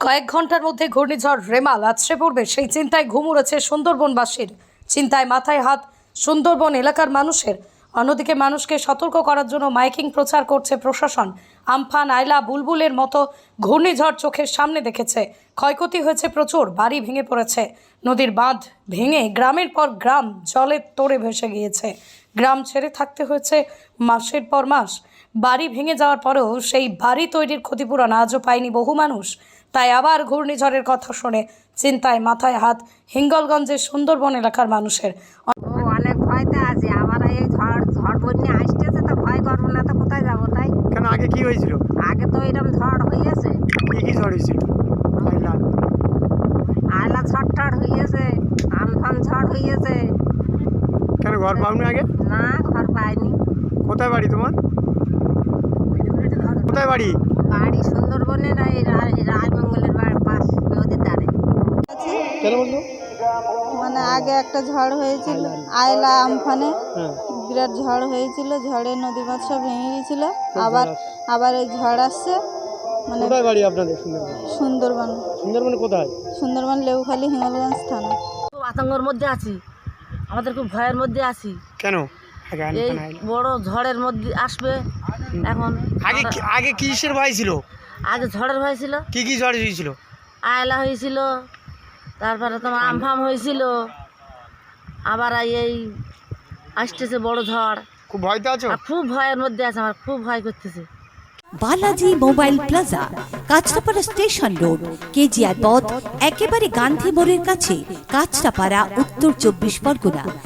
কয়েক ঘণ্টার মধ্যে ঘূর্ণিঝড় রেমাল আছড়ে পড়বে সেই চিন্তায় ঘুম উড়েছে সুন্দরবনবাসীর। চিন্তায় মাথায় হাত, সুন্দরবন এলাকার মানুষের। অন্যদিকে মানুষকে সতর্ক করার জন্য মাইকিং প্রচার করছে প্রশাসন। আমফান, আয়লা, বুলবুলের মতো ঘূর্ণিঝড় চোখের সামনে দেখেছে। ক্ষয়ক্ষতি হয়েছে প্রচুর, বাড়ি ভেঙে পড়েছে। নদীর বাঁধ ভেঙে গ্রামের পর গ্রাম জলে তোড়ে ভেসে গিয়েছে। গ্রাম ছেড়ে থাকতে হয়েছে মাসের পর মাস। বাড়ি ভেঙে যাওয়ার পরেও সেই বাড়ি তৈরির ক্ষতিপূরণ আজও পায়নি বহু মানুষ। তাই আবার ঘূর্ণিঝড়ের কথা শুনে চিন্তায় মাথায় হাত হিঙ্গলগঞ্জের সুন্দরবন এলাকার মানুষের। অনেক ভয়তে আছে। আবার এই ঝড় ঝড় বন্যা আসতেছে তো ভয় করব না তো কোথায় যাব তাই? কেন আগে কি হয়েছিল? আগে তো এরকম ঝড় হইয়াছে কি কি ঝড় হয়েছিল? আইলা। আয়লা ঝড় টড় হইয়াছে আমফান ঝড় হইয়াছে কেন ঘর পাওনি আগে? না ঘর পাইনি। কোথায় বাড়ি তোমার? কোথায় বাড়ি? বাড়ি সুন্দরবনের এই রা- রায়মঙ্গলের বাড়ির পাশ নদীর ধারে। মানে আগে একটা ঝড় হয়েছিল আয়লা আমফানে। হ্যাঁ। বিরাট ঝড় হয়েছিল ঝড়ে নদী বাঁধ সব ভেঙে গিয়েছিল। আবার আবার এই ঝড় আসছে মানে কোথায় বাড়ি আপনাদের সুন্দরবন? সুন্দরবন। সুন্দরবন কোথায়? সুন্দরবন লেউখালী থানা। খুব আতঙ্কের মধ্যে আছি। আমাদের খুব ভয়ের মধ্যে আছি। কেন? এই বড় ঝড়ের মধ্যে আসবে এখন আগে আগে কিসের ভয় ছিল? আগে ঝড়ের ভয় ছিল। কি কি ঝড় হয়েছিল? আয়লা হয়েছিল তারপরে তোমার আমফাম হয়েছিল আবার এই আসতেছে বড় ঝড়। খুব ভয়তে আছো? খুব ভয়ের মধ্যে আছে আমার খুব ভয় করতেছে। Balaji mobile plaza Kanchrapara station road KGR পথ একেবারে গান্ধী মোড়ের কাছে কাঁচরাপাড়া উত্তর চব্বিশ পরগনা।